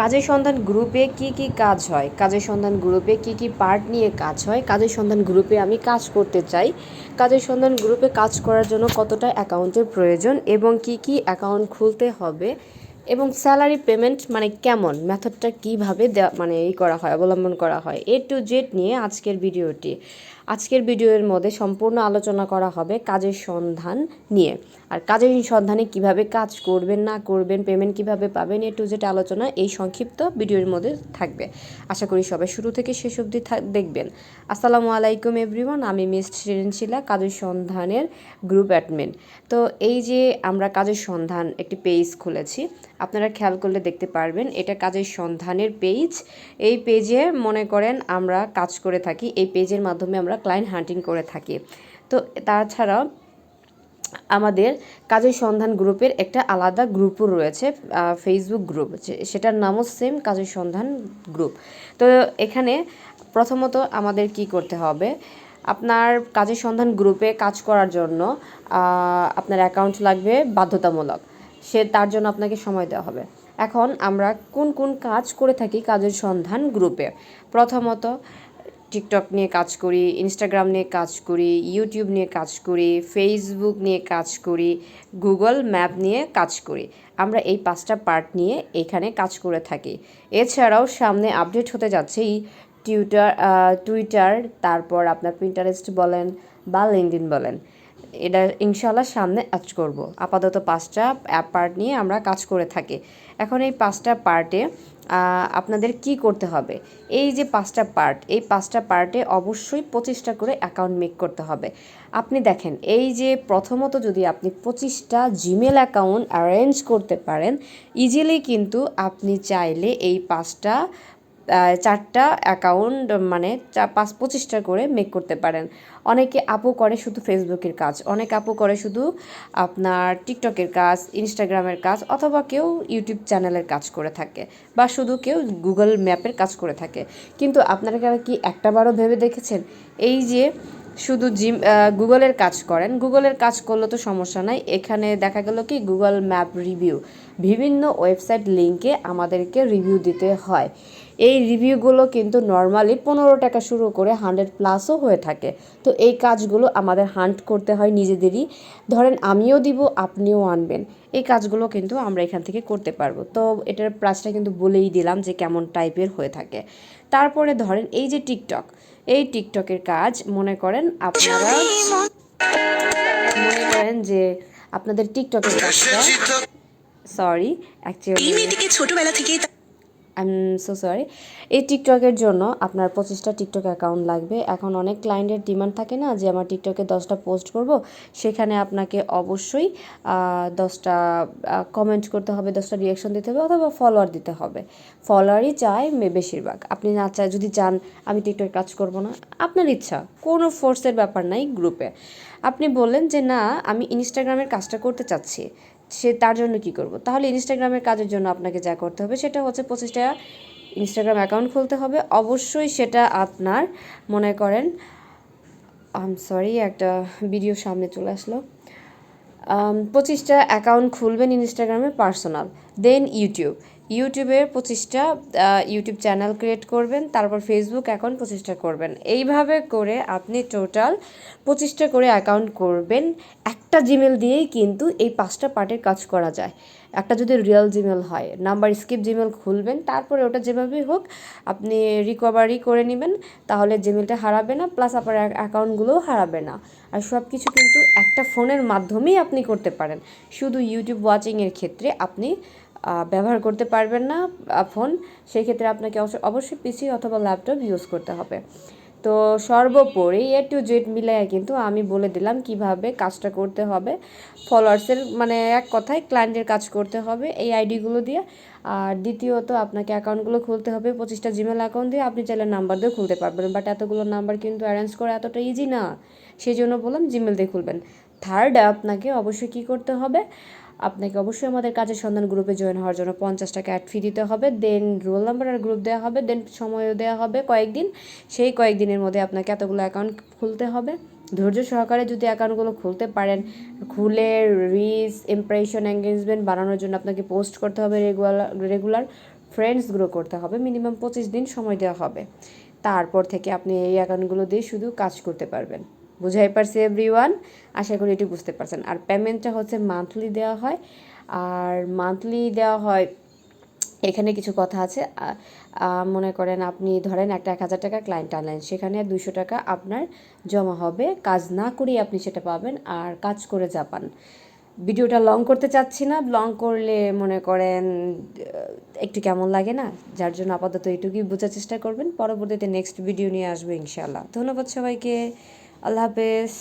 কাজের সন্ধান গ্রুপে কি কি কাজ হয়? কাজের সন্ধান গ্রুপে কি কি পার্ট নিয়ে কাজ হয়? কাজের সন্ধান গ্রুপে আমি কাজ করতে চাই। কাজের সন্ধান গ্রুপে কাজ করার জন্য কতটা অ্যাকাউন্টের প্রয়োজন এবং কি কি অ্যাকাউন্ট খুলতে হবে? এবং স্যালারি পেমেন্ট মানে কেমন? মেথডটা কীভাবে মানে এই করা হয়, অবলম্বন করা হয়? এ টু জেড নিয়ে আজকের ভিডিওটি। আজকের ভিডিওর মধ্যে সম্পূর্ণ আলোচনা করা হবে কাজের সন্ধান নিয়ে। আর কাজের সন্ধানে কীভাবে কাজ করবেন, না করবেন, পেমেন্ট কীভাবে পাবেন এ টু জেড আলোচনা এই সংক্ষিপ্ত ভিডিওর মধ্যে থাকবে। আশা করি সবাই শুরু থেকে শেষ অবধি দেখবেন। আসসালামু আলাইকুম এভরিওয়ান, আমি মিস শিলা, কাজের সন্ধানের গ্রুপ অ্যাডমিন। তো এই যে আমরা কাজের সন্ধান একটি পেজ খুলেছি আপনারা খেয়াল করলে দেখতে পারবেন, এটা কাজের সন্ধানের পেজ এই পেজে মনে করেন আমরা কাজ করে থাকি, এই পেজের মাধ্যমে আমরা ক্লায়েন্ট হান্টিং করে থাকি। তো তাছাড়া আমাদের কাজের সন্ধান গ্রুপের একটা আলাদা গ্রুপও রয়েছে ফেসবুক গ্রুপ সেটার নামও সেম কাজের সন্ধান গ্রুপ তো এখানে প্রথমত আমাদের কি করতে হবে, আপনার কাজের সন্ধান গ্রুপে কাজ করার জন্য আপনার অ্যাকাউন্ট লাগবে বাধ্যতামূলক। সে তার জন্য আপনাকে সময় দেওয়া হবে। এখন আমরা কোন কোন কাজ করে থাকি কাজের সন্ধান গ্রুপে। প্রথমত টিকটক নিয়ে কাজ করি, ইনস্টাগ্রাম নিয়ে কাজ করি, ইউটিউব নিয়ে কাজ করি, ফেসবুক নিয়ে কাজ করি, গুগল ম্যাপ নিয়ে কাজ করি। আমরা এই পাঁচটা পার্ট নিয়ে এখানে কাজ করে থাকি। এছাড়াও সামনে আপডেট হতে যাচ্ছে এই টিউটার টুইটার, তারপর আপনার প্রিন্টারেস্ট বলেন বা লিঙ্কডিন বলেন। এটা ইনশাল্লাহ সামনে কাজ করব। আপাতত পাঁচটা পার্ট নিয়ে আমরা কাজ করে থাকি। এখন এই পাঁচটা পার্টে আপনাদের কি করতে হবে? এই যে পাঁচটা পার্ট এই পাঁচটা পার্টে অবশ্যই পঁচিশটা করে অ্যাকাউন্ট মেক করতে হবে। আপনি দেখেন, এই যে প্রথমত যদি আপনি পঁচিশটা জিমেল অ্যাকাউন্ট অ্যারেঞ্জ করতে পারেন ইজিলি কিন্তু আপনি চাইলে এই পাঁচটা চারটা অ্যাকাউন্ট মানে পাঁচ, পঁচিশটা করে মেক করতে পারেন। অনেকে আপু করে শুধু ফেসবুকের কাজ, অনেক আপু করে শুধু আপনার টিকটকের কাজ, ইনস্টাগ্রামের কাজ, অথবা কেউ ইউটিউব চ্যানেলের কাজ করে থাকে, বা শুধু কেউ গুগল ম্যাপের কাজ করে থাকে। কিন্তু আপনারা কি একটাবারও ভেবে দেখেছেন? এই যে শুধু জিম গুগলের কাজ করেন। গুগলের কাজ করলে তো সমস্যা নাই। এখানে দেখা গেল কি, গুগল ম্যাপ রিভিউ। বিভিন্ন ওয়েবসাইট লিঙ্কে আমাদেরকে রিভিউ দিতে হয়। এই রিভিউগুলো কিন্তু নর্মালি পনেরো টাকা শুরু করে হান্ড্রেড প্লাসও হয়ে থাকে। তো এই কাজগুলো আমাদের হান্ট করতে হয় নিজেদেরই। ধরেন আমিও দিব, আপনিও আনবেন। এই কাজগুলো কিন্তু আমরা এখান থেকে করতে পারব। তো এটার প্রাইসটা কিন্তু বলেই দিলাম যে কেমন টাইপের হয়ে থাকে। তারপরে ধরেন এই যে টিকটক এই টিকটকের কাজ মনে করেন আপনারা মনে করেন যে আপনাদের টিকটকের কাজটা সরি অ্যাকচুয়ালি ছোটবেলা থেকেই আই এম সো সরি এই টিকটকের জন্য আপনার পঁচিশটা টিকটক অ্যাকাউন্ট লাগবে। এখন অনেক ক্লায়েন্টের ডিমান্ড থাকে না যে, আমার টিকটকে দশটা পোস্ট করব। সেখানে আপনাকে অবশ্যই দশটা কমেন্ট করতে হবে, দশটা রিয়াকশন দিতে হবে অথবা ফলোয়ার দিতে হবে। ফলোয়ারই চায় বেশিরভাগ। আপনি না চায়, যদি চান, আমি টিকটকে কাজ করব না। আপনার ইচ্ছা, কোনো ফোর্সের ব্যাপার নাই গ্রুপে আপনি বললেন যে, না, আমি ইনস্টাগ্রামের কাজটা করতে চাচ্ছি। সে তার জন্য কি করব? তাহলে ইনস্টাগ্রামের কাজের জন্য আপনাকে যা করতে হবে সেটা হচ্ছে পঁচিশটা ইনস্টাগ্রাম অ্যাকাউন্ট খুলতে হবে। অবশ্যই সেটা আপনার, মনে করেন, আম সরি একটা ভিডিও সামনে চলে আসলো। পঁচিশটা অ্যাকাউন্ট খুলবেন ইনস্টাগ্রামে পার্সোনাল দেন ইউটিউব ইউটিউবে পঁচিশটা ইউটিউব চ্যানেল ক্রিয়েট করবেন, তারপর ফেসবুক অ্যাকাউন্ট পঁচিশটা করবেন। এইভাবে করে আপনি টোটাল পঁচিশটা করে অ্যাকাউন্ট করবেন। একটা জিমেল দিয়েই কিন্তু এই পাঁচটা পার্টের কাজ করা যায়। একটা যদি রিয়েল জিমেল হয় নাম্বার স্কিপ জিমেল খুলবেন, তারপরে ওটা যেভাবেই হোক আপনি রিকভারি করে নেবেন, তাহলে জিমেলটা হারাবে না প্লাস আপনার অ্যাকাউন্টগুলোও হারাবে না। আর সব কিছু কিন্তু একটা ফোনের মাধ্যমেই আপনি করতে পারেন। শুধু ইউটিউব ওয়াচিংয়ের ক্ষেত্রে আপনি ব্যবহার করতে পারবেন না ফোন সেই ক্ষেত্রে আপনাকে অবশ্যই পিসি অথবা ল্যাপটপ ইউজ করতে হবে। তো সর্বোপরি এ টু জেড মিলাই কিন্তু আমি বলে দিলাম কীভাবে কাজটা করতে হবে। ফলোয়ার্সের মানে এক কথায় ক্লায়েন্টের কাজ করতে হবে এই আইডিগুলো দিয়ে। আর দ্বিতীয়ত আপনাকে অ্যাকাউন্টগুলো খুলতে হবে পঁচিশটা জিমেল অ্যাকাউন্ট দিয়ে। আপনি চাইলে নাম্বার দিয়ে খুলতে পারবেন বাট এতগুলো নাম্বার কিন্তু অ্যারেঞ্জ করা এতটা ইজি না। সেই জন্য বললাম জিমেল দিয়ে খুলবেন। থার্ড আপনাকে অবশ্যই কী করতে হবে? আপনাকে অবশ্যই আমাদের কাজের সন্ধান গ্রুপে জয়েন হওয়ার জন্য পঞ্চাশ টাকা অ্যাড ফি দিতে হবে দেন রোল নাম্বার আর গ্রুপ দেওয়া হবে দেন সময়ও দেওয়া হবে কয়েকদিন। সেই কয়েকদিনের মধ্যে আপনাকে এতগুলো অ্যাকাউন্ট খুলতে হবে। ধৈর্য সহকারে যদি অ্যাকাউন্টগুলো খুলতে পারেন, খুলে রিস ইমপ্রেশন এঙ্গেজমেন্ট বানানোর জন্য আপনাকে পোস্ট করতে হবে রেগুলার রেগুলার ফ্রেন্ডস গ্রো করতে হবে মিনিমাম পঁচিশ দিন সময় দেওয়া হবে। তারপর থেকে আপনি এই অ্যাকাউন্টগুলো দিয়ে শুধু কাজ করতে পারবেন। বুঝাই পারছি এভরি ওয়ান আশা করি এটি বুঝতে পারছেন। আর পেমেন্টটা হচ্ছে মান্থলি দেওয়া হয়। আর মান্থলি দেওয়া হয়, এখানে কিছু কথা আছে। মনে করেন আপনি ধরেন একটা এক হাজার টাকা ক্লায়েন্ট আনলেন, সেখানে দুশো টাকা আপনার জমা হবে। কাজ না করেই আপনি সেটা পাবেন আর কাজ করে যা পান। ভিডিওটা লং করতে চাচ্ছি না। লং করলে মনে করেন একটু কেমন লাগে না? যার জন্য আপাতত এটুকুই বোঝার চেষ্টা করবেন। পরবর্তীতে নেক্সট ভিডিও নিয়ে আসব ইনশাল্লাহ ধন্যবাদ সবাইকে। আল্লাহ হাফেজ।